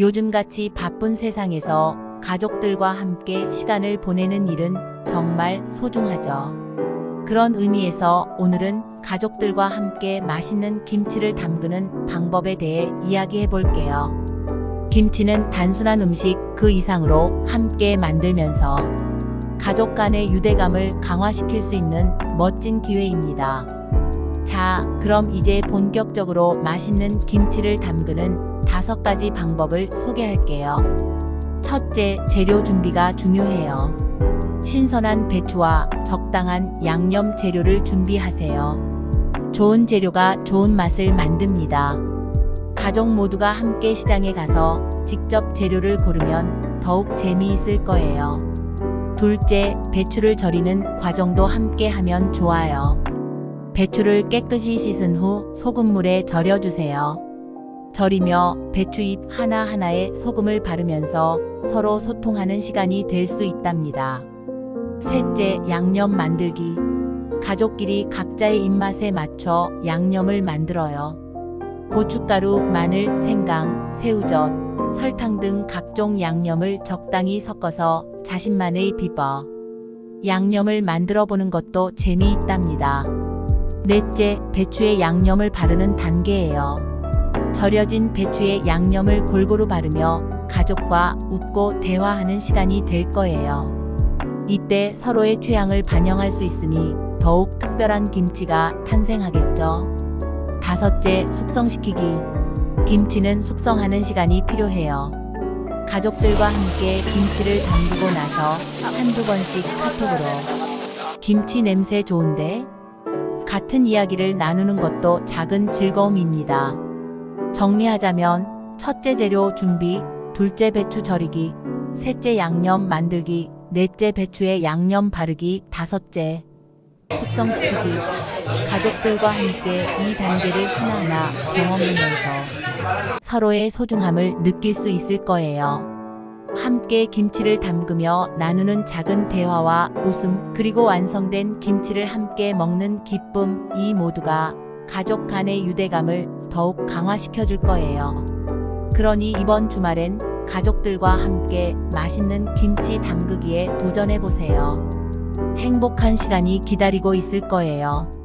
요즘같이 바쁜 세상에서 가족들과 함께 시간을 보내는 일은 정말 소중하죠. 그런 의미에서 오늘은 가족들과 함께 맛있는 김치를 담그는 방법에 대해 이야기해 볼게요. 김치는 단순한 음식 그 이상으로 함께 만들면서 가족 간의 유대감을 강화시킬 수 있는 멋진 기회입니다. 자, 그럼 이제 본격적으로 맛있는 김치를 담그는 다섯 가지 방법을 소개할게요. 첫째, 재료 준비가 중요해요. 신선한 배추와 적당한 양념 재료를 준비하세요. 좋은 재료가 좋은 맛을 만듭니다. 가족 모두가 함께 시장에 가서 직접 재료를 고르면 더욱 재미있을 거예요. 둘째, 배추를 절이는 과정도 함께 하면 좋아요. 배추를 깨끗이 씻은 후 소금물에 절여주세요. 절이며 배추잎 하나하나에 소금을 바르면서 서로 소통하는 시간이 될 수 있답니다. 셋째, 양념 만들기. 가족끼리 각자의 입맛에 맞춰 양념을 만들어요. 고춧가루, 마늘, 생강, 새우젓, 설탕 등 각종 양념을 적당히 섞어서 자신만의 비법. 양념을 만들어 보는 것도 재미있답니다. 넷째, 배추에 양념을 바르는 단계예요. 절여진 배추에 양념을 골고루 바르며 가족과 웃고 대화하는 시간이 될 거예요. 이때 서로의 취향을 반영할 수 있으니 더욱 특별한 김치가 탄생하겠죠. 다섯째, 숙성시키기. 김치는 숙성하는 시간이 필요해요. 가족들과 함께 김치를 담그고 나서 한두 번씩 카톡으로 김치 냄새 좋은데? 같은 이야기를 나누는 것도 작은 즐거움입니다. 정리하자면 첫째 재료 준비, 둘째 배추 절이기, 셋째 양념 만들기, 넷째 배추에 양념 바르기, 다섯째 숙성시키기. 가족들과 함께 이 단계를 하나하나 경험하면서 서로의 소중함을 느낄 수 있을 거예요. 함께 김치를 담그며 나누는 작은 대화와 웃음, 그리고 완성된 김치를 함께 먹는 기쁨, 이 모두가 가족 간의 유대감을 더욱 강화시켜 줄 거예요. 그러니 이번 주말엔 가족들과 함께 맛있는 김치 담그기에 도전해 보세요. 행복한 시간이 기다리고 있을 거예요.